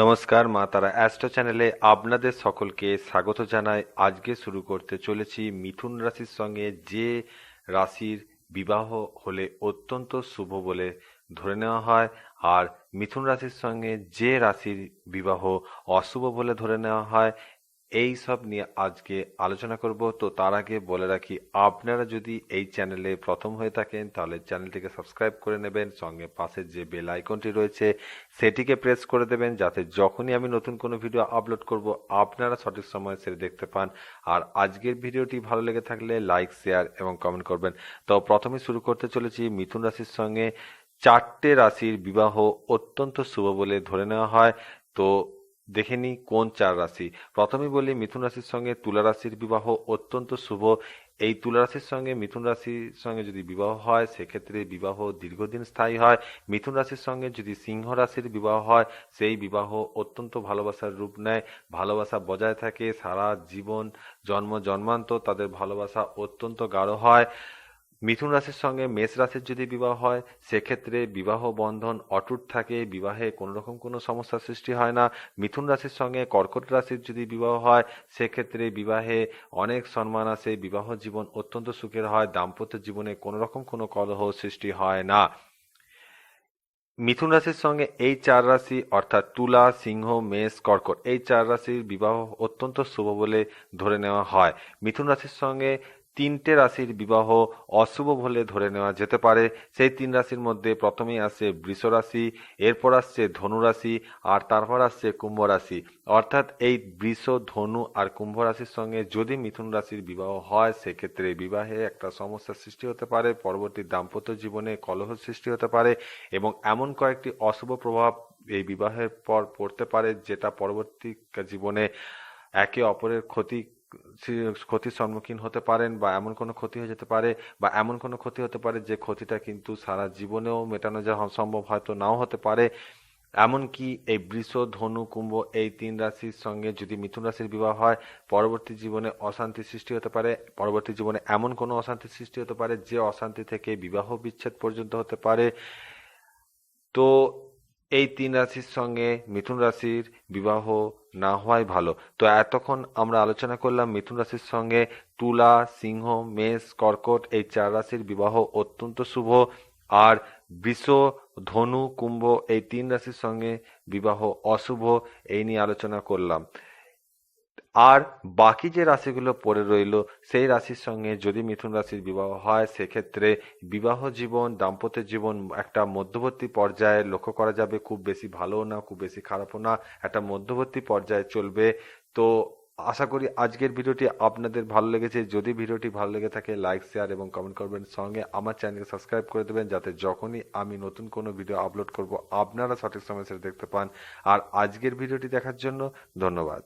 নমস্কার, মা তারা অ্যাস্ট্রো চ্যানেলে আপনাদের সকলকে স্বাগত জানাই। আজকে শুরু করতে চলেছি মিথুন রাশির সঙ্গে। যে রাশির বিবাহ হলে অত্যন্ত শুভ বলে ধরে নেওয়া হয়, আর মিথুন রাশির সঙ্গে যে রাশির বিবাহ অশুভ বলে ধরে নেওয়া হয় এই সব নিয়ে আজকে আলোচনা করব। তো তার আগে বলে রাখি, আপনারা যদি এই চ্যানেলে প্রথম হয়ে থাকেন, তাহলে চ্যানেলটিকে সাবস্ক্রাইব করে নেবেন, সঙ্গে পাশে যে বেল আইকনটি রয়েছে, সেটিকে প্রেস করে দেবেন, যাতে যখনই আমি নতুন কোনো ভিডিও আপলোড করব, আপনারা সঠিক সময়ে সেটা দেখতে পান। আর আজকের ভিডিওটি ভালো লেগে থাকলে লাইক, শেয়ার এবং কমেন্ট করবেন। তো প্রথমে শুরু করতে চলেছি মিথুন রাশির সঙ্গে। চারটে রাশির বিবাহ অত্যন্ত শুভ বলে ধরে নেওয়া হয়। তো দেখে নিই কোন চার রাশি। প্রথমেই বলি মিথুন রাশির সঙ্গে তুলা রাশির বিবাহ অত্যন্ত শুভ। এই তুলা রাশির সঙ্গে মিথুন রাশির সঙ্গে যদি বিবাহ হয়, সেক্ষেত্রে বিবাহ দীর্ঘদিন স্থায়ী হয়। মিথুন রাশির সঙ্গে যদি সিংহ রাশির বিবাহ হয়, সেই বিবাহ অত্যন্ত ভালোবাসার রূপ নেয়। ভালোবাসা বজায় থাকে, সারা জীবন জন্ম জন্মান্ত তাদের ভালোবাসা অত্যন্ত গাঢ় হয়। মিথুন রাশির সঙ্গে মেষ রাশির যদি বিবাহ হয়, সেক্ষেত্রে বিবাহ বন্ধন অটুট থাকে, বিবাহে কোনো রকম কোনো সমস্যার সৃষ্টি হয় না। মিথুন রাশির সঙ্গে কর্কট রাশির যদি বিবাহ হয়, সেক্ষেত্রে বিবাহে অনেক সম্মান আসে বিবাহ জীবন অত্যন্ত সুখের হয়, দাম্পত্য জীবনে কোনো রকম কোনো কলহ সৃষ্টি হয় না। মিথুন রাশির সঙ্গে এই চার রাশি, অর্থাৎ তুলা, সিংহ, মেষ, কর্কট, এই চার রাশির বিবাহ অত্যন্ত শুভ বলে ধরে নেওয়া হয়। মিথুন রাশির সঙ্গে তিনটে রাশির বিবাহ অশুভ বলে ধরে নেওয়া যেতে পারে। সেই তিন রাশির মধ্যে প্রথমেই আসছে বৃষ রাশি, এরপর আসছে ধনু রাশি, আর তারপর আসছে কুম্ভ রাশি। অর্থাৎ এই বৃষ, ধনু আর কুম্ভ রাশির সঙ্গে যদি মিথুন রাশির বিবাহ হয়, সেক্ষেত্রে বিবাহে একটা সমস্যার সৃষ্টি হতে পারে, পরবর্তী দাম্পত্য জীবনে কলহ সৃষ্টি হতে পারে এবং এমন কয়েকটি অশুভ প্রভাব এই বিবাহের পর পড়তে পারে, যেটা পরবর্তী জীবনে একে অপরের ক্ষতি ক্ষতির সম্মুখীন হতে পারেন বা এমন কোনো ক্ষতি হয়ে যেতে পারে বা এমন কোনো ক্ষতি হতে পারে যে ক্ষতিটা কিন্তু সারা জীবনেও মেটানো যা সম্ভব হয়তো নাও হতে পারে। এমনকি এই বৃষ, ধনু, কুম্ভ এই তিন রাশির সঙ্গে যদি মিথুন রাশির বিবাহ হয়, পরবর্তী জীবনে অশান্তি সৃষ্টি হতে পারে। পরবর্তী জীবনে এমন কোনো অশান্তি সৃষ্টি হতে পারে যে অশান্তি থেকে বিবাহ বিচ্ছেদ পর্যন্ত হতে পারে। তো এই তিন রাশির সঙ্গে মিথুন রাশির বিবাহ না হওয়াই ভালো। তো এতক্ষণ আমরা আলোচনা করলাম মিথুন রাশির সঙ্গে তুলা, সিংহ, মেষ, কর্কট এই চার রাশির বিবাহ অত্যন্ত শুভ। আর বৃষ, ধনু, কুম্ভ এই তিন রাশির সঙ্গে বিবাহ অশুভ এই নিয়ে আলোচনা করলাম। আর বাকি যে রাশিগুলো পড়ে রইল, সেই রাশির সঙ্গে যদি মিথুন রাশির বিবাহ হয়, সেক্ষেত্রে বিবাহ জীবন, দাম্পত্য জীবন একটা মধ্যবর্তী পর্যায়ে লক্ষ্য করা যাবে। খুব বেশি ভালো না, খুব বেশি খারাপও না, একটা মধ্যবর্তী পর্যায়ে চলবে। তো আশা করি আজকের ভিডিওটি আপনাদের ভালো লেগেছে। যদি ভিডিওটি ভালো লেগে থাকে, লাইক, শেয়ার এবং কমেন্ট করবেন। সঙ্গে আমার চ্যানেলকে সাবস্ক্রাইব করে দেবেন, যাতে যখনই আমি নতুন কোনো ভিডিও আপলোড করব, আপনারা সঠিক সময় সেটা দেখতে পান। আর আজকের ভিডিওটি দেখার জন্য ধন্যবাদ।